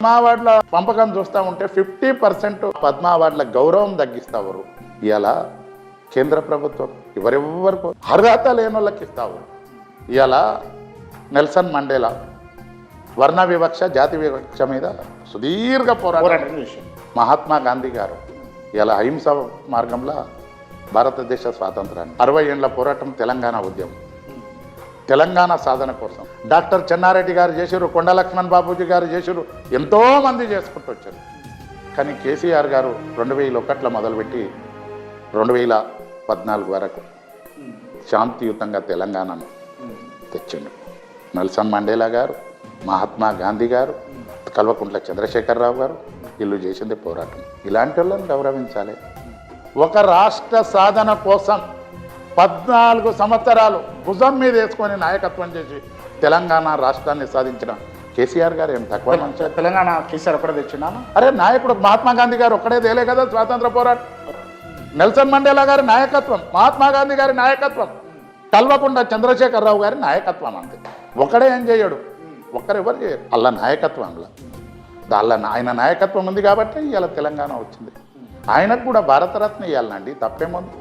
పద్మా అవార్డుల పంపకం చూస్తూ ఉంటే ఫిఫ్టీ పర్సెంట్ పద్మా అవార్డుల గౌరవం తగ్గిస్తావు ఇవాళ కేంద్ర ప్రభుత్వం ఎవరెవ్వరికి అర్హత లేని వాళ్ళకి ఇస్తావు ఇవాళ నెల్సన్ మండేలా వర్ణ వివక్ష జాతి వివక్ష మీద సుదీర్ఘ పోరాటం. పోరాటం విషయం మహాత్మా గాంధీ గారు ఇలా అహింస మార్గంలో భారతదేశ స్వాతంత్రాన్ని. అరవై ఏళ్ళ పోరాటం తెలంగాణ ఉద్యమం. తెలంగాణ సాధన కోసం. డాక్టర్ చెన్నారెడ్డి గారు చేసారు కొండ లక్ష్మణ్ బాబూజీ గారు చేసారు ఎంతో మంది చేసుకుంటూ వచ్చారు. కానీ కేసీఆర్ గారు రెండు వేల ఒకట్లో మొదలుపెట్టి రెండు వేల పద్నాలుగు వరకు శాంతియుతంగా తెలంగాణను తెచ్చిండు. నెల్సన్ మండేలా గారు మహాత్మా గాంధీ గారు కల్వకుంట్ల చంద్రశేఖరరావు గారు వీళ్ళు చేసింది పోరాటం. ఇలాంటి వాళ్ళని గౌరవించాలి. ఒక రాష్ట్ర సాధన కోసం పద్నాలుగు సంవత్సరాలు భుజం మీద వేసుకొని నాయకత్వం చేసి తెలంగాణ రాష్ట్రాన్ని సాధించిన కేసీఆర్ గారు ఏం తక్కువ తెలంగాణ కేసీఆర్ ఒకటే తెచ్చినాను అరే నాయకుడు మహాత్మా గాంధీ గారు ఒక్కడే తేలే కదా స్వాతంత్ర పోరాటం నెల్సన్ మండేలా గారి నాయకత్వం మహాత్మా గాంధీ గారి నాయకత్వం కల్వకుండ చంద్రశేఖరరావు గారి నాయకత్వం అంతే. ఒకడే ఏం చేయడు. ఒక్కరెవరు చేయరు. అల్ల నాయకత్వంలో దాళ్ళ ఆయన నాయకత్వం ఉంది కాబట్టి ఇవాళ తెలంగాణ వచ్చింది. ఆయనకు కూడా భారతరత్న ఇవ్వాలండి తప్పేముంది